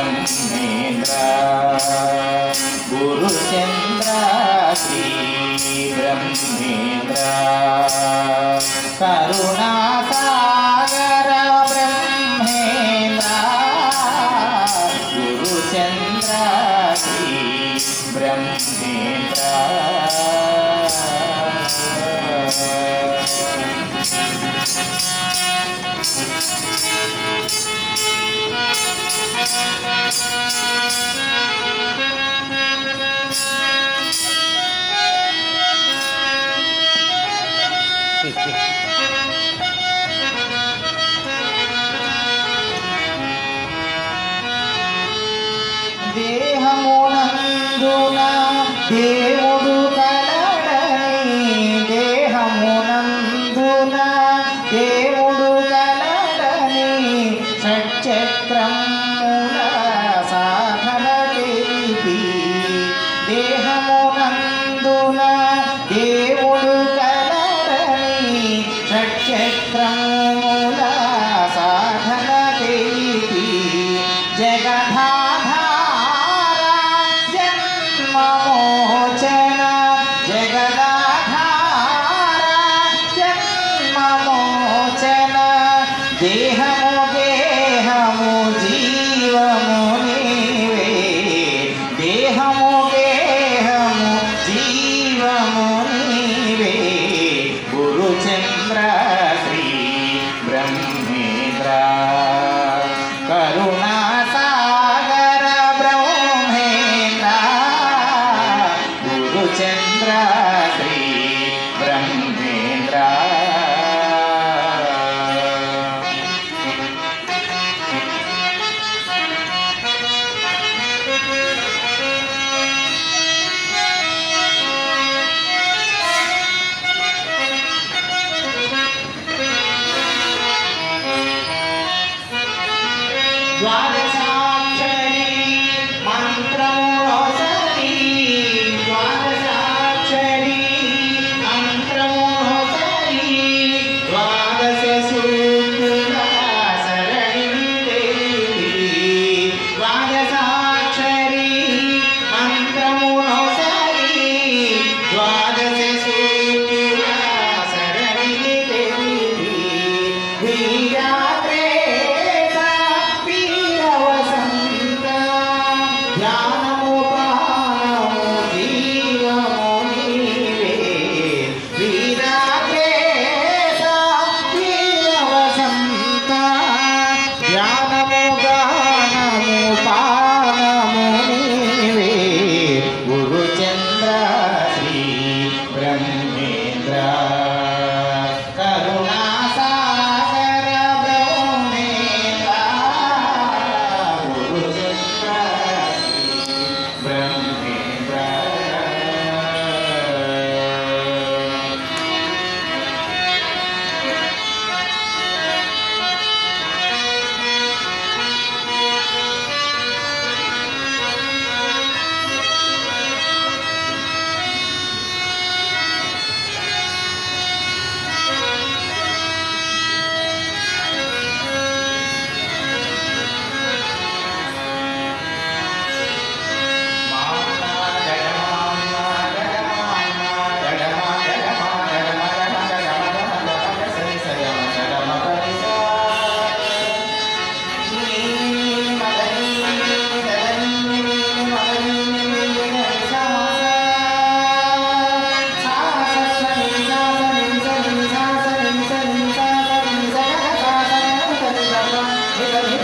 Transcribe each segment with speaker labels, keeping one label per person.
Speaker 1: బ్రహ్మేంద్ర గురుచంద్ర శ్రీ బ్రహ్మేంద్ర కరుణాసాగర బ్రహ్మేంద్ర గురుచంద్ర శ్రీ బ్రహ్మేంద్ర దేహమునందున దేవుడు దేహము Glória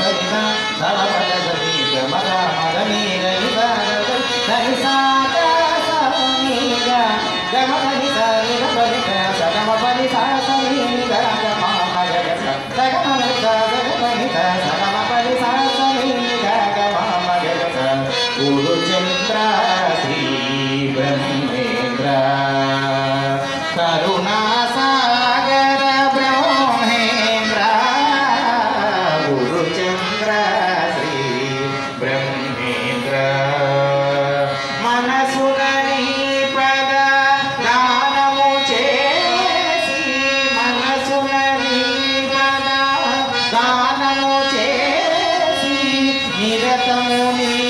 Speaker 1: Kita. তুমি